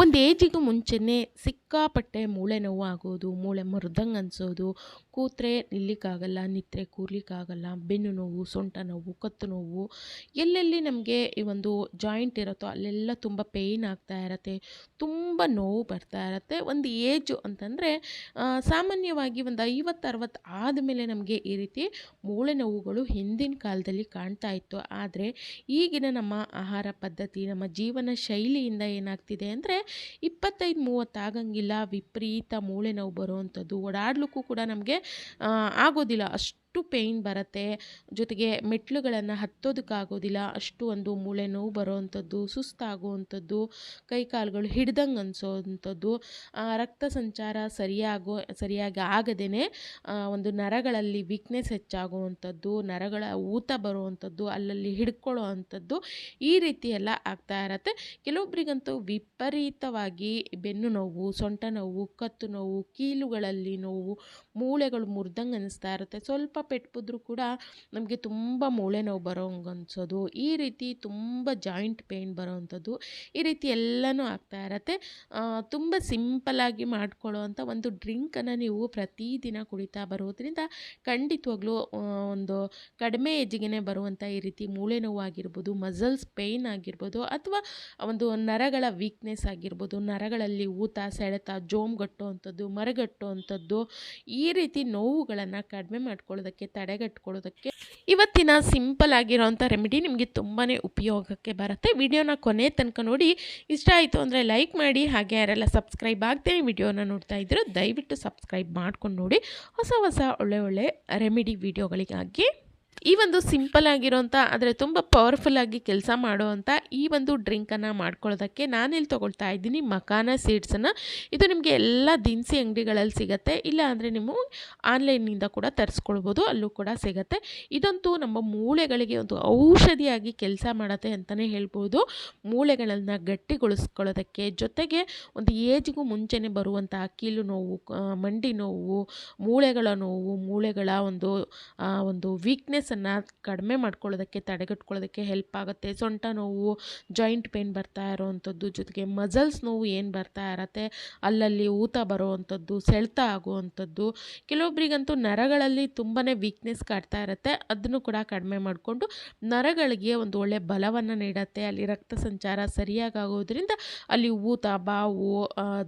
ಒಂದು ಏಜಿಗೂ ಮುಂಚೆನೇ ಸಿಕ್ಕಾಪಟ್ಟೆ ಮೂಳೆ ನೋವು ಆಗೋದು ಮೂಳೆ ಮುರಿದಂಗೆ ಅನಿಸೋದು, ಕೂತ್ರೆ ನಿಲ್ಲಿಕ್ಕಾಗಲ್ಲ ನಿತ್ರೆ ಕೂರ್ಲಿಕ್ಕಾಗಲ್ಲ, ಬೆನ್ನು ನೋವು, ಸೊಂಟ ನೋವು, ಕತ್ತು ನೋವು. ಎಲ್ಲೆಲ್ಲಿ ನಮಗೆ ಈ ಒಂದು ಜಾಯಿಂಟ್ ಇರುತ್ತೋ ಅಲ್ಲೆಲ್ಲ ತುಂಬ ಪೇಯ್ನ್ ಆಗ್ತಾ ಇರತ್ತೆ, ತುಂಬ ನೋವು ಬರ್ತಾ ಇರತ್ತೆ. ಒಂದು ಏಜು ಅಂತಂದರೆ ಸಾಮಾನ್ಯವಾಗಿ ಒಂದು ಐವತ್ತು, ಅರವತ್ತು ಆದಮೇಲೆ ನಮಗೆ ಈ ರೀತಿ ಮೂಳೆ ನೋವುಗಳು ಹಿಂದಿನ ಕಾಲದಲ್ಲಿ ಕಾಣ್ತಾ ಇತ್ತು. ಆದರೆ ಈಗಿನ ನಮ್ಮ ಆಹಾರ ಪದ್ಧತಿ, ನಮ್ಮ ಜೀವನ ಶೈಲಿಯಿಂದ ಏನಾಗ್ತಿದೆ ಅಂದರೆ ಇಪ್ಪತ್ತೈದು ಮೂವತ್ತು ಆಗಂಗಿಲ್ಲ ವಿಪರೀತ ಮೂಳೆ ನೋವು ಬರುವಂಥದ್ದು. ಓಡಾಡಲಿಕ್ಕೂ ಕೂಡ ನಮಗೆ ಆಗೋದಿಲ್ಲ. ಅಷ್ಟು ಅಷ್ಟು ಪೇಯ್ನ್ ಬರುತ್ತೆ. ಜೊತೆಗೆ ಮೆಟ್ಲುಗಳನ್ನು ಹತ್ತೋದಕ್ಕಾಗೋದಿಲ್ಲ. ಅಷ್ಟು ಒಂದು ಮೂಳೆ ನೋವು ಬರೋವಂಥದ್ದು, ಸುಸ್ತಾಗುವಂಥದ್ದು ಕೈ ಕಾಲುಗಳು ಹಿಡ್ದಂಗೆ ಅನಿಸೋವಂಥದ್ದು ರಕ್ತ ಸಂಚಾರ ಸರಿಯಾಗೋ, ಸರಿಯಾಗಿ ಆಗದೇ ಒಂದು ನರಗಳಲ್ಲಿ ವೀಕ್ನೆಸ್ ಹೆಚ್ಚಾಗುವಂಥದ್ದು, ನರಗಳ ಊತ ಬರುವಂಥದ್ದು, ಅಲ್ಲಲ್ಲಿ ಹಿಡ್ಕೊಳ್ಳೋ ಅಂಥದ್ದು ಈ ರೀತಿ ಎಲ್ಲ ಆಗ್ತಾ ಇರತ್ತೆ. ಕೆಲವೊಬ್ಬರಿಗಂತೂ ವಿಪರೀತವಾಗಿ ಬೆನ್ನು ನೋವು, ಸೊಂಟ ನೋವು, ಕತ್ತು ನೋವು, ಕೀಲುಗಳಲ್ಲಿ ನೋವು, ಮೂಳೆಗಳು ಮುರಿದಂಗೆ ಅನಿಸ್ತಾ ಇರುತ್ತೆ. ಸ್ವಲ್ಪ ಪೆಟ್ಟು ಕೂಡ ನಮಗೆ ತುಂಬ ಮೂಳೆ ನೋವು ಬರೋಂಗೆ ಅನ್ಸೋದು ಈ ರೀತಿ ತುಂಬ ಜಾಯಿಂಟ್ ಪೇಯ್ನ್ ಬರೋವಂಥದ್ದು ಈ ರೀತಿ ಎಲ್ಲನೂ ಆಗ್ತಾ ಇರತ್ತೆ. ತುಂಬ ಮಾಡ್ಕೊಳ್ಳೋ ಮಾಡ್ಕೊಳ್ಳೋವಂಥ ಒಂದು ಡ್ರಿಂಕನ್ನು ನೀವು ಪ್ರತಿದಿನ ಕುಡಿತಾ ಬರೋದ್ರಿಂದ ಖಂಡಿತವಾಗ್ಲೂ ಒಂದು ಕಡಿಮೆ ಏಜಿಗೆ ಬರುವಂಥ ಈ ರೀತಿ ಮೂಳೆ ನೋವು ಆಗಿರ್ಬೋದು ಮಸಲ್ಸ್ ಪೇಯ್ನ್ ಆಗಿರ್ಬೋದು ಅಥವಾ ಒಂದು ನರಗಳ ವೀಕ್ನೆಸ್ ಆಗಿರ್ಬೋದು, ನರಗಳಲ್ಲಿ ಊತ, ಸೆಳೆತ ಜೋಮ್ಗಟ್ಟೋ ಅಂಥದ್ದು, ಮರಗಟ್ಟೋ ಅಂಥದ್ದು ಈ ರೀತಿ ನೋವುಗಳನ್ನು ಕಡಿಮೆ ಮಾಡ್ಕೊಳ್ಳೋದಕ್ಕೆ ಮಾಡೋದಕ್ಕೆ ತಡೆಗಟ್ಕೊಳ್ಳೋದಕ್ಕೆ. ಇವತ್ತಿನ ಸಿಂಪಲ್ ಆಗಿರೋಂಥ ರೆಮಿಡಿ ನಿಮಗೆ ತುಂಬಾ ಉಪಯೋಗಕ್ಕೆ ಬರುತ್ತೆ. ವಿಡಿಯೋನ ಕೊನೆ ತನಕ ನೋಡಿ. ಇಷ್ಟ ಆಯಿತು ಅಂದರೆ ಲೈಕ್ ಮಾಡಿ. ಹಾಗೆ ಯಾರೆಲ್ಲ ಸಬ್ಸ್ಕ್ರೈಬ್ ಆಗದೆ ವಿಡಿಯೋನ ನೋಡ್ತಾ ಇದ್ದರೂ ದಯವಿಟ್ಟು ಸಬ್ಸ್ಕ್ರೈಬ್ ಮಾಡ್ಕೊಂಡು ನೋಡಿ. ಹೊಸ ಹೊಸ ಒಳ್ಳೆ ಒಳ್ಳೆ ರೆಮಿಡಿ ವಿಡಿಯೋಗಳಿಗಾಗಿ. ಈ ಒಂದು ಸಿಂಪಲ್ ಆಗಿರೋಂಥ ಆದರೆ ತುಂಬ ಪವರ್ಫುಲ್ಲಾಗಿ ಕೆಲಸ ಮಾಡುವಂಥ ಈ ಒಂದು ಡ್ರಿಂಕನ್ನು ಮಾಡ್ಕೊಳ್ಳೋದಕ್ಕೆ ನಾನಿಲ್ಲಿ ತೊಗೊಳ್ತಾ ಇದ್ದೀನಿ ಮಕಾನ ಸೀಡ್ಸನ್ನು ಇದು ನಿಮಗೆ ಎಲ್ಲ ದಿನಸಿ ಅಂಗಡಿಗಳಲ್ಲಿ ಸಿಗುತ್ತೆ, ಇಲ್ಲ ಅಂದರೆ ನೀವು ಆನ್ಲೈನಿಂದ ಕೂಡ ತರಿಸ್ಕೊಳ್ಬೋದು, ಅಲ್ಲೂ ಕೂಡ ಸಿಗುತ್ತೆ. ಇದಂತೂ ನಮ್ಮ ಮೂಳೆಗಳಿಗೆ ಒಂದು ಔಷಧಿಯಾಗಿ ಕೆಲಸ ಮಾಡುತ್ತೆ ಅಂತಲೇ ಹೇಳ್ಬೋದು. ಮೂಳೆಗಳನ್ನು ಗಟ್ಟಿಗೊಳಿಸ್ಕೊಳ್ಳೋದಕ್ಕೆ ಜೊತೆಗೆ ಒಂದು ಏಜ್ಗೂ ಮುಂಚೆನೇ ಬರುವಂಥ ಕೀಲು ನೋವು ಮಂಡಿ ನೋವು, ಮೂಳೆಗಳ ನೋವು, ಮೂಳೆಗಳ ಒಂದು ಒಂದು ವೀಕ್ನೆಸ್ ಕಡಿಮೆ ಮಾಡ್ಕೊಳ್ಳೋದಕ್ಕೆ, ತಡೆಗಟ್ಕೊಳ್ಳೋದಕ್ಕೆ ಹೆಲ್ಪ್ ಆಗುತ್ತೆ. ಸೊಂಟ ನೋವು ಜಾಯಿಂಟ್ ಪೇನ್ ಬರ್ತಾ ಇರೋವಂಥದ್ದು ಜೊತೆಗೆ ಮಸಲ್ಸ್ ನೋವು ಏನು ಬರ್ತಾ ಇರತ್ತೆ, ಅಲ್ಲಲ್ಲಿ ಊತ ಬರೋವಂಥದ್ದು, ಸೆಳೆತ ಆಗುವಂಥದ್ದು. ಕೆಲವೊಬ್ಬರಿಗಂತೂ ನರಗಳಲ್ಲಿ ತುಂಬಾ ವೀಕ್ನೆಸ್ ಕಾಡ್ತಾ ಇರುತ್ತೆ. ಅದನ್ನು ಕೂಡ ಕಡಿಮೆ ಮಾಡಿಕೊಂಡು ನರಗಳಿಗೆ ಒಂದು ಒಳ್ಳೆ ಬಲವನ್ನು ನೀಡುತ್ತೆ. ಅಲ್ಲಿ ರಕ್ತ ಸಂಚಾರ ಸರಿಯಾಗಿ ಆಗೋದ್ರಿಂದ ಅಲ್ಲಿ ಊತ, ಬಾವು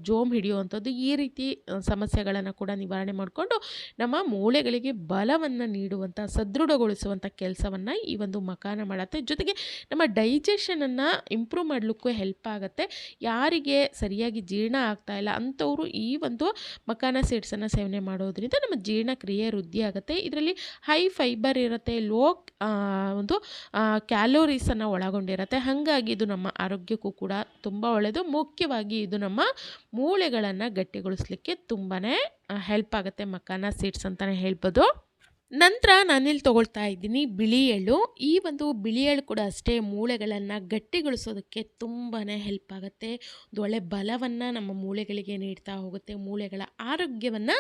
ಜೋಮ್ ಹಿಡಿಯುವಂಥದ್ದು ಈ ರೀತಿ ಸಮಸ್ಯೆಗಳನ್ನು ಕೂಡ ನಿವಾರಣೆ ಮಾಡಿಕೊಂಡು ನಮ್ಮ ಮೂಳೆಗಳಿಗೆ ಬಲವನ್ನು ನೀಡುವಂಥ ಸದೃಢಗೊಳಿಸ ಗೊಳಿಸುವಂಥ ಕೆಲಸವನ್ನು ಈ ಒಂದು ಮಖಾನ ಮಾಡುತ್ತೆ. ಜೊತೆಗೆ ನಮ್ಮ ಡೈಜೆಷನನ್ನು ಇಂಪ್ರೂವ್ ಮಾಡಲಿಕ್ಕೂ ಹೆಲ್ಪ್ ಆಗುತ್ತೆ. ಯಾರಿಗೆ ಸರಿಯಾಗಿ ಜೀರ್ಣ ಆಗ್ತಾ ಇಲ್ಲ ಅಂಥವರು ಈ ಒಂದು ಮಖಾನ ಸೀಡ್ಸನ್ನು ಸೇವನೆ ಮಾಡೋದ್ರಿಂದ ನಮ್ಮ ಜೀರ್ಣಕ್ರಿಯೆ ವೃದ್ಧಿ ಆಗುತ್ತೆ. ಇದರಲ್ಲಿ ಹೈ ಫೈಬರ್ ಇರುತ್ತೆ ಲೋ ಒಂದು ಕ್ಯಾಲೋರೀಸನ್ನು ಒಳಗೊಂಡಿರುತ್ತೆ. ಹಾಗಾಗಿ ಇದು ನಮ್ಮ ಆರೋಗ್ಯಕ್ಕೂ ಕೂಡ ತುಂಬ ಒಳ್ಳೆಯದು ಮುಖ್ಯವಾಗಿ ಇದು ನಮ್ಮ ಮೂಳೆಗಳನ್ನು ಗಟ್ಟಿಗೊಳಿಸ್ಲಿಕ್ಕೆ ತುಂಬಾ ಹೆಲ್ಪ್ ಆಗುತ್ತೆ ಮಕಾನ ಸೀಡ್ಸ್ ಅಂತಲೇ ಹೇಳ್ಬೋದು. ನಂತರ ನಾನಿಲ್ಲಿ ತೊಗೊಳ್ತಾ ಇದ್ದೀನಿ ಬಿಳಿ ಎಳ್ಳು. ಈ ಒಂದು ಬಿಳಿ ಎಳ್ಳು ಕೂಡ ಅಷ್ಟೇ ಮೂಳೆಗಳನ್ನು ಗಟ್ಟಿಗೊಳಿಸೋದಕ್ಕೆ ತುಂಬಾ ಹೆಲ್ಪ್ ಆಗುತ್ತೆ. ಒಂದು ಒಳ್ಳೆ ಬಲವನ್ನು ನಮ್ಮ ಮೂಳೆಗಳಿಗೆ ನೀಡ್ತಾ ಹೋಗುತ್ತೆ, ಮೂಳೆಗಳ ಆರೋಗ್ಯವನ್ನು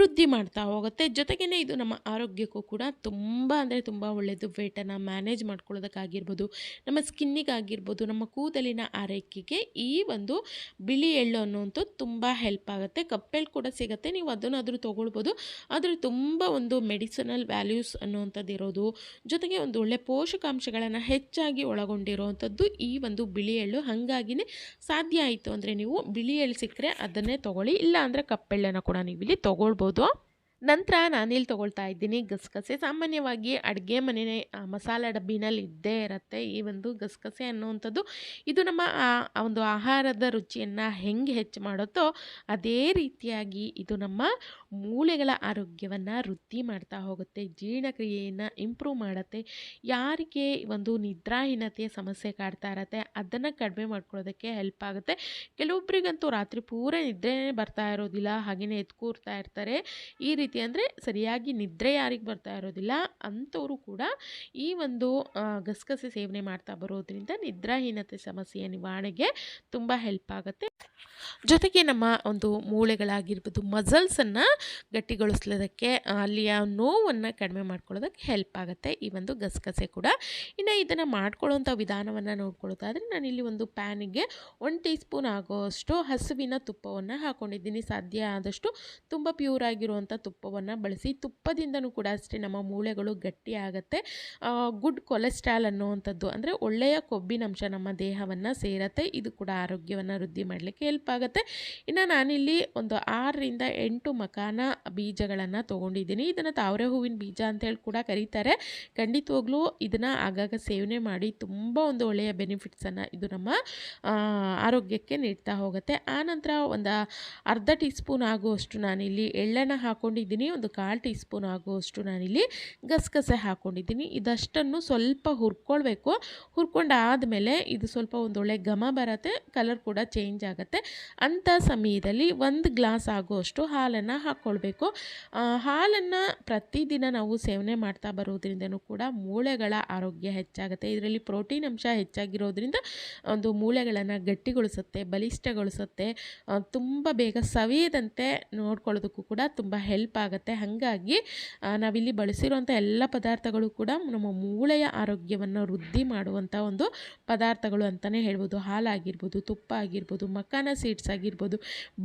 ವೃದ್ಧಿ ಮಾಡ್ತಾ ಹೋಗುತ್ತೆ. ಜೊತೆಗೇ ಇದು ನಮ್ಮ ಆರೋಗ್ಯಕ್ಕೂ ಕೂಡ ತುಂಬ ಅಂದರೆ ತುಂಬ ಒಳ್ಳೆಯದು ವೇಟನ್ನು ಮ್ಯಾನೇಜ್ ಮಾಡ್ಕೊಳ್ಳೋದಕ್ಕಾಗಿರ್ಬೋದು, ನಮ್ಮ ಸ್ಕಿನ್ನಿಗಾಗಿರ್ಬೋದು ನಮ್ಮ ಕೂದಲಿನ ಆರೈಕೆಗೆ ಈ ಒಂದು ಬಿಳಿ ಎಳ್ಳು ಅನ್ನುವಂಥದ್ದು ತುಂಬ ಹೆಲ್ಪ್ ಆಗುತ್ತೆ. ಕಪ್ಪೆಳ್ಳು ಕೂಡ ಸಿಗುತ್ತೆ. ನೀವು ಅದನ್ನಾದರೂ ತೊಗೊಳ್ಬೋದು. ಆದರೆ ತುಂಬ ಒಂದು ಮೆಡಿಸಿನ್ ನ್ಯೂಟ್ರಿಷನಲ್ ವ್ಯಾಲ್ಯೂಸ್ ಅನ್ನುವಂಥದ್ದು ಇರೋದು, ಜೊತೆಗೆ ಒಂದು ಒಳ್ಳೆ ಪೋಷಕಾಂಶಗಳನ್ನು ಹೆಚ್ಚಾಗಿ ಒಳಗೊಂಡಿರುವಂಥದ್ದು ಈ ಒಂದು ಬಿಳಿ ಎಳ್ಳು. ಹಾಗಾಗಿನೇ ಸಾಧ್ಯ ಆಯಿತು ಅಂದರೆ ನೀವು ಬಿಳಿ ಎಳ್ಳು ಸಿಕ್ಕರೆ ಅದನ್ನೇ ತೊಗೊಳ್ಳಿ. ಇಲ್ಲ ಅಂದರೆ ಕಪ್ಪೆಳ್ಳನ್ನು ಕೂಡ ನೀವು ಇಲ್ಲಿ ತೊಗೊಳ್ಬೋದು. ನಂತರ ನಾನಿಲ್ಲಿ ತೊಗೊಳ್ತಾ ಇದ್ದೀನಿ. ಗಸಗಸೆ ಸಾಮಾನ್ಯವಾಗಿ ಅಡುಗೆ ಮನೆ ಮಸಾಲೆ ಡಬ್ಬಿನಲ್ಲಿ ಇದ್ದೇ ಇರುತ್ತೆ. ಈ ಒಂದು ಗಸಗಸೆ ಅನ್ನುವಂಥದ್ದು, ಇದು ನಮ್ಮ ಒಂದು ಆಹಾರದ ರುಚಿಯನ್ನು ಹೆಂಗೆ ಹೆಚ್ಚು ಮಾಡುತ್ತೋ ಅದೇ ರೀತಿಯಾಗಿ ಇದು ನಮ್ಮ ಮೂಳೆಗಳ ಆರೋಗ್ಯವನ್ನು ವೃದ್ಧಿ ಮಾಡ್ತಾ ಹೋಗುತ್ತೆ. ಜೀರ್ಣಕ್ರಿಯೆಯನ್ನು ಇಂಪ್ರೂವ್ ಮಾಡುತ್ತೆ. ಯಾರಿಗೆ ಒಂದು ನಿದ್ರಾಹೀನತೆಯ ಸಮಸ್ಯೆ ಕಾಡ್ತಾ ಇರತ್ತೆ, ಅದನ್ನು ಕಡಿಮೆ ಮಾಡ್ಕೊಳ್ಳೋದಕ್ಕೆ ಹೆಲ್ಪ್ ಆಗುತ್ತೆ. ಕೆಲವೊಬ್ಬರಿಗಂತೂ ರಾತ್ರಿ ಪೂರ ನಿದ್ರೆ ಬರ್ತಾ ಇರೋದಿಲ್ಲ ಹಾಗೆಯೇ ಎತ್ಕೂರ್ತಾ ಇರ್ತಾರೆ. ಈ ರೀತಿ ರೀತಿ ಅಂದರೆ ಸರಿಯಾಗಿ ನಿದ್ರೆ ಯಾರಿಗೆ ಬರ್ತಾ ಇರೋದಿಲ್ಲ, ಅಂಥವರು ಕೂಡ ಈ ಒಂದು ಗಸಗಸೆ ಸೇವನೆ ಮಾಡ್ತಾ ಬರೋದ್ರಿಂದ ನಿದ್ರಾಹೀನತೆ ಸಮಸ್ಯೆಯ ನಿವಾರಣೆಗೆ ತುಂಬ ಹೆಲ್ಪ್ ಆಗುತ್ತೆ. ಜೊತೆಗೆ ನಮ್ಮ ಒಂದು ಮೂಳೆಗಳಾಗಿರ್ಬೋದು ಮಸಲ್ಸನ್ನು ಗಟ್ಟಿಗೊಳಿಸ್ಲೋದಕ್ಕೆ ಅಲ್ಲಿಯ ನೋವನ್ನು ಕಡಿಮೆ ಮಾಡ್ಕೊಳ್ಳೋದಕ್ಕೆ ಹೆಲ್ಪ್ ಆಗುತ್ತೆ. ಈ ಒಂದು ಗಸಗಸೆ ಕೂಡ. ಇನ್ನು ಇದನ್ನು ಮಾಡ್ಕೊಳ್ಳೋಂಥ ವಿಧಾನವನ್ನು ನೋಡ್ಕೊಳ್ಳೋದಾದರೆ ನಾನಿಲ್ಲಿ ಒಂದು ಪ್ಯಾನಿಗೆ ಒನ್ ಟೀ ಸ್ಪೂನ್ ಆಗೋಷ್ಟು ಹಸುವಿನ ತುಪ್ಪವನ್ನು ಹಾಕ್ಕೊಂಡಿದ್ದೀನಿ ಸಾಧ್ಯ ಆದಷ್ಟು ತುಂಬ ಪ್ಯೂರ್ ಆಗಿರುವಂಥ ತುಪ್ಪವನ್ನು ಬಳಸಿ, ತುಪ್ಪದಿಂದನೂ ಕೂಡ ಅಷ್ಟೇ ನಮ್ಮ ಮೂಳೆಗಳು ಗಟ್ಟಿ ಆಗುತ್ತೆ. ಗುಡ್ ಕೊಲೆಸ್ಟ್ರಾಲ್ ಅನ್ನುವಂಥದ್ದು ಅಂದರೆ ಒಳ್ಳೆಯ ಕೊಬ್ಬಿನಂಶ ನಮ್ಮ ದೇಹವನ್ನು ಸೇರತ್ತೆ. ಇದು ಕೂಡ ಆರೋಗ್ಯವನ್ನು ವೃದ್ಧಿ ಮಾಡಲಿಕ್ಕೆ ಹೆಲ್ಪ್ ಆಗುತ್ತೆ. ಇನ್ನು ನಾನಿಲ್ಲಿ ಒಂದು ಆರರಿಂದ ಎಂಟು ಮಕಾನ ಬೀಜಗಳನ್ನು ತೊಗೊಂಡಿದ್ದೀನಿ. ಇದನ್ನು ತಾವರೆ ಹೂವಿನ ಬೀಜ ಅಂತೇಳಿ ಕೂಡ ಕರೀತಾರೆ. ಖಂಡಿತವಾಗ್ಲೂ ಇದನ್ನು ಆಗಾಗ ಸೇವನೆ ಮಾಡಿ ತುಂಬ ಒಂದು ಒಳ್ಳೆಯ ಬೆನಿಫಿಟ್ಸನ್ನು ಇದು ನಮ್ಮ ಆರೋಗ್ಯಕ್ಕೆ ನೀಡ್ತಾ ಹೋಗುತ್ತೆ. ಆನಂತರ ಒಂದು ಅರ್ಧ ಟೀ ಸ್ಪೂನ್ ಆಗುವಷ್ಟು ನಾನಿಲ್ಲಿ ಎಳ್ಳನ್ನು ಹಾಕ್ಕೊಂಡಿದ್ದೀನಿ ಒಂದು ಕಾಲು ಟೀ ಸ್ಪೂನ್ ಆಗುವಷ್ಟು ನಾನಿಲ್ಲಿ ಗಸಗಸೆ ಹಾಕ್ಕೊಂಡಿದ್ದೀನಿ ಇದಷ್ಟನ್ನು ಸ್ವಲ್ಪ ಹುರ್ಕೊಳ್ಬೇಕು. ಹುರ್ಕೊಂಡಾದಮೇಲೆ ಇದು ಸ್ವಲ್ಪ ಒಂದೊಳ್ಳೆ ಘಮ ಬರುತ್ತೆ. ಕಲರ್ ಕೂಡ ಚೇಂಜ್ ಆಗುತ್ತೆ. ಅಂಥ ಸಮಯದಲ್ಲಿ ಒಂದು ಗ್ಲಾಸ್ ಆಗುವಷ್ಟು ಹಾಲನ್ನು ಹಾಕ್ಕೊಳ್ಬೇಕು ಹಾಲನ್ನು ಪ್ರತಿದಿನ ನಾವು ಸೇವನೆ ಮಾಡ್ತಾ ಬರೋದ್ರಿಂದನೂ ಕೂಡ ಮೂಳೆಗಳ ಆರೋಗ್ಯ ಹೆಚ್ಚಾಗುತ್ತೆ. ಇದರಲ್ಲಿ ಪ್ರೋಟೀನ್ ಅಂಶ ಹೆಚ್ಚಾಗಿರೋದ್ರಿಂದ ಒಂದು ಮೂಳೆಗಳನ್ನು ಗಟ್ಟಿಗೊಳಿಸುತ್ತೆ, ಬಲಿಷ್ಠಗೊಳಿಸುತ್ತೆ ತುಂಬ ಬೇಗ ಸವಿಯದಂತೆ ನೋಡ್ಕೊಳ್ಳೋದಕ್ಕೂ ಕೂಡ ತುಂಬ ಹೆಲ್ಪ್ ಆಗುತ್ತೆ. ಹಾಗಾಗಿ ನಾವಿಲ್ಲಿ ಬಳಸಿರುವಂಥ ಎಲ್ಲ ಪದಾರ್ಥಗಳು ಕೂಡ ನಮ್ಮ ಮೂಳೆಯ ಆರೋಗ್ಯವನ್ನು ವೃದ್ಧಿ ಮಾಡುವಂಥ ಒಂದು ಪದಾರ್ಥಗಳು ಅಂತಲೇ ಹೇಳ್ಬೋದು. ಹಾಲಾಗಿರ್ಬೋದು, ತುಪ್ಪ ಆಗಿರ್ಬೋದು ಮಕಾನ ಸೀಡ್ಸ್ ಆಗಿರ್ಬೋದು,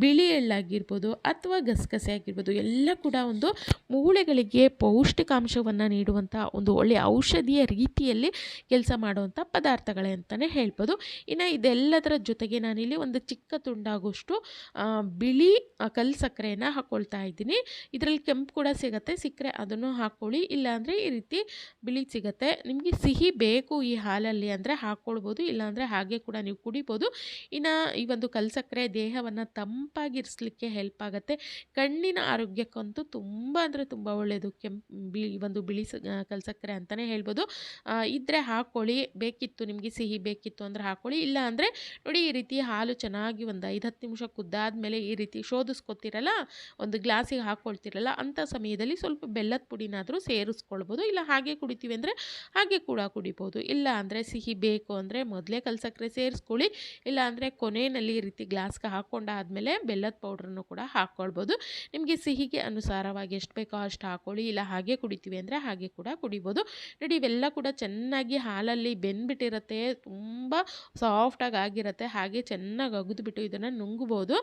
ಬಿಳಿ ಎಳ್ಳಾಗಿರ್ಬೋದು ಅಥವಾ ಗಸಗಸೆ ಆಗಿರ್ಬೋದು, ಎಲ್ಲ ಕೂಡ ಒಂದು ಮೂಳೆಗಳಿಗೆ ಪೌಷ್ಟಿಕಾಂಶವನ್ನು ನೀಡುವಂಥ ಒಂದು ಒಳ್ಳೆಯ ಔಷಧಿಯ ರೀತಿಯಲ್ಲಿ ಕೆಲಸ ಮಾಡುವಂಥ ಪದಾರ್ಥಗಳೇ ಅಂತಲೇ ಹೇಳ್ಬೋದು. ಇನ್ನು ಇದೆಲ್ಲದರ ಜೊತೆಗೆ ನಾನಿಲ್ಲಿ ಒಂದು ಚಿಕ್ಕ ತುಂಡಾಗುವಷ್ಟು ಬಿಳಿ ಕಲ್ಲು ಸಕ್ಕರೆಯನ್ನು ಹಾಕ್ಕೊಳ್ತಾ ಇದ್ದೀನಿ. ಇದರಲ್ಲಿ ಕೆಂಪು ಕೂಡ ಸಿಗುತ್ತೆ, ಸಿಕ್ಕರೆ ಅದನ್ನು ಹಾಕ್ಕೊಳ್ಳಿ ಇಲ್ಲಾಂದರೆ ಈ ರೀತಿ ಬಿಳಿ ಸಿಗುತ್ತೆ. ನಿಮಗೆ ಸಿಹಿ ಬೇಕು ಈ ಹಾಲಲ್ಲಿ ಅಂದರೆ ಹಾಕ್ಕೊಳ್ಬೋದು ಇಲ್ಲಾಂದರೆ ಹಾಗೆ ಕೂಡ ನೀವು ಕುಡಿಬೋದು. ಇನ್ನು ಈ ಒಂದು ಕಲ್ಸಕ್ಕರೆ ದೇಹವನ್ನು ತಂಪಾಗಿರಿಸಲಿಕ್ಕೆ ಹೆಲ್ಪ್ ಆಗುತ್ತೆ. ಕಣ್ಣಿನ ಆರೋಗ್ಯಕ್ಕಂತೂ ತುಂಬ ಅಂದರೆ ತುಂಬ ಒಳ್ಳೆಯದು ಕೆಂಪು, ಬಿಳಿ, ಒಂದು ಬಿಳಿ ಕಲ್ಸಕ್ಕರೆ ಅಂತಲೇ ಹೇಳ್ಬೋದು. ಇದ್ದರೆ ಹಾಕ್ಕೊಳ್ಳಿ ಬೇಕಿತ್ತು ನಿಮಗೆ ಸಿಹಿ ಬೇಕಿತ್ತು ಅಂದರೆ ಹಾಕ್ಕೊಳ್ಳಿ ಇಲ್ಲ ಅಂದರೆ ನೋಡಿ ಈ ರೀತಿ ಹಾಲು ಚೆನ್ನಾಗಿ ಒಂದು ಐದು, ಹತ್ತು ನಿಮಿಷ ಕುದ್ದಾದಮೇಲೆ ಈ ರೀತಿ ಶೋಧಿಸ್ಕೊತಿರಲ್ಲ, ಒಂದು ಗ್ಲಾಸಿಗೆ ಹಾಕ್ಕೊಳ್ತಿರಲ್ಲ ಅಂಥ ಸಮಯದಲ್ಲಿ ಸ್ವಲ್ಪ ಬೆಲ್ಲದ ಪುಡಿನಾದರೂ ಸೇರಿಸ್ಕೊಳ್ಬೋದು. ಇಲ್ಲ ಹಾಗೆ ಕುಡಿತೀವಿ ಅಂದರೆ ಹಾಗೆ ಕೂಡ ಕುಡಿಬೋದು. ಇಲ್ಲ ಅಂದರೆ ಸಿಹಿ ಬೇಕು ಅಂದರೆ ಮೊದಲೇ ಕಲ್ಸಕ್ಕರೆ ಸೇರಿಸ್ಕೊಳ್ಳಿ. ಇಲ್ಲ ಅಂದರೆ ಕೊನೆಯಲ್ಲಿ ಈ ರೀತಿ ಗ್ಲಾಸ್ಗೆ ಹಾಕ್ಕೊಂಡಾದಮೇಲೆ ಬೆಲ್ಲದ ಪೌಡ್ರನ್ನು ಕೂಡ ಹಾಕ್ಕೊಳ್ಬೋದು. ನಿಮಗೆ ಸಿಹಿಗೆ ಅನುಸಾರವಾಗಿ ಎಷ್ಟು ಬೇಕೋ ಅಷ್ಟು ಹಾಕ್ಕೊಳ್ಳಿ, ಇಲ್ಲ ಹಾಗೆ ಕುಡಿತೀವಿ ಅಂದರೆ ಹಾಗೆ ಕೂಡ ಕುಡಿಬೋದು. ನೋಡಿ ಇವೆಲ್ಲ ಕೂಡ ಚೆನ್ನಾಗಿ ಹಾಲಲ್ಲಿ ಬೆಂದ್ಬಿಟ್ಟಿರುತ್ತೆ, ತುಂಬ ಸಾಫ್ಟಾಗಿ ಆಗಿರುತ್ತೆ, ಹಾಗೆ ಚೆನ್ನಾಗಿ ಅಗದ್ಬಿಟ್ಟು ಇದನ್ನು ನುಂಗ್ಬೋದು.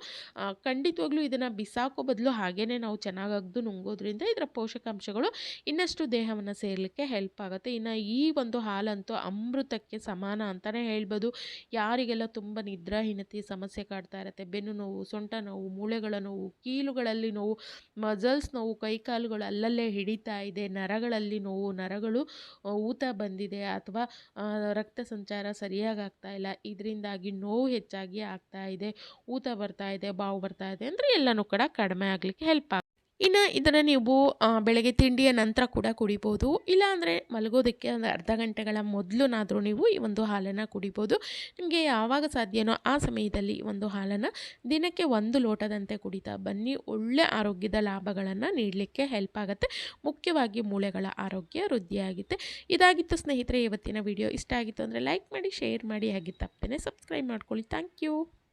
ಖಂಡಿತವಾಗ್ಲೂ ಇದನ್ನು ಬಿಸಾಕೋ ಬದಲು ಹಾಗೇ ನಾವು ಚೆನ್ನಾಗಿ ಅಗ್ದು ನುಂಗೋದ್ರಿಂದ ಇದರ ಪೋಷಕಾಂಶಗಳು ಇನ್ನಷ್ಟು ದೇಹವನ್ನು ಸೇರಲಿಕ್ಕೆ ಹೆಲ್ಪ್ ಆಗುತ್ತೆ. ಇನ್ನು ಈ ಒಂದು ಹಾಲಂತೂ ಅಮೃತಕ್ಕೆ ಸಮಾನ ಅಂತಲೇ ಹೇಳ್ಬೋದು. ಯಾರಿಗೆಲ್ಲ ತುಂಬ ನಿದ್ರಾಹೀನತೆ ಸಮಸ್ಯೆ ಕಾಡ್ತಾ ಇರುತ್ತೆ, ಬೆನ್ನು ನೋವು, ಸೊಂಟ ನೋವು, ಮೂಳೆಗಳ ನೋವು, ಕೀಲುಗಳಲ್ಲಿ ನೋವು ಮಜಲ್ಸ್ ನೋವು, ಕೈಕಾಲುಗಳು ಅಲ್ಲಲ್ಲೇ ಹಿಡಿತಾ ಇದೆ, ನರಗಳಲ್ಲಿ ನೋವು, ನರಗಳು ಊತ ಬಂದಿದೆ ಅಥವಾ ರಕ್ತ ಸಂಚಾರ ಸರಿಯಾಗಿ ಆಗ್ತಾ ಇಲ್ಲ. ಇದರಿಂದಾಗಿ ನೋವು ಹೆಚ್ಚಾಗಿ ಆಗ್ತಾ ಇದೆ, ಊತ ಬರ್ತಾ ಇದೆ, ಬಾವು ಬರ್ತಾ ಇದೆ, ಅಂದರೆ ಎಲ್ಲನೂ ಕೂಡ ಕಡಿಮೆ ಆಗಲಿಕ್ಕೆ ಹೆಲ್ಪ್ ಆಗುತ್ತೆ. ಇನ್ನು ಇದನ್ನು ನೀವು ಬೆಳಗ್ಗೆ ತಿಂಡಿಯ ನಂತರ ಕೂಡ ಕುಡಿಬೋದು. ಇಲ್ಲಾಂದರೆ ಮಲಗೋದಕ್ಕೆ ಒಂದು ಅರ್ಧ ಗಂಟೆಗಳ ಮೊದಲುನಾದರೂ ನೀವು ಈ ಒಂದು ಹಾಲನ್ನು ಕುಡಿಬೋದು. ನಿಮಗೆ ಯಾವಾಗ ಸಾಧ್ಯನೋ ಆ ಸಮಯದಲ್ಲಿ ಈ ಒಂದು ಹಾಲನ್ನು ದಿನಕ್ಕೆ ಒಂದು ಲೋಟದಂತೆ ಕುಡಿತಾ ಬನ್ನಿ. ಒಳ್ಳೆ ಆರೋಗ್ಯದ ಲಾಭಗಳನ್ನು ನೀಡಲಿಕ್ಕೆ ಹೆಲ್ಪ್ ಆಗುತ್ತೆ. ಮುಖ್ಯವಾಗಿ ಮೂಳೆಗಳ ಆರೋಗ್ಯ ವೃದ್ಧಿಯಾಗುತ್ತೆ ಇದಾಗಿತ್ತು ಸ್ನೇಹಿತರೆ, ಇವತ್ತಿನ ವಿಡಿಯೋ ಇಷ್ಟ ಆಗಿತ್ತು ಅಂದರೆ ಲೈಕ್ ಮಾಡಿ ಶೇರ್ ಮಾಡಿ. ಹಾಗೆ ತಪ್ಪೇನೆ ಸಬ್ಸ್ಕ್ರೈಬ್ ಮಾಡ್ಕೊಳ್ಳಿ. Thank you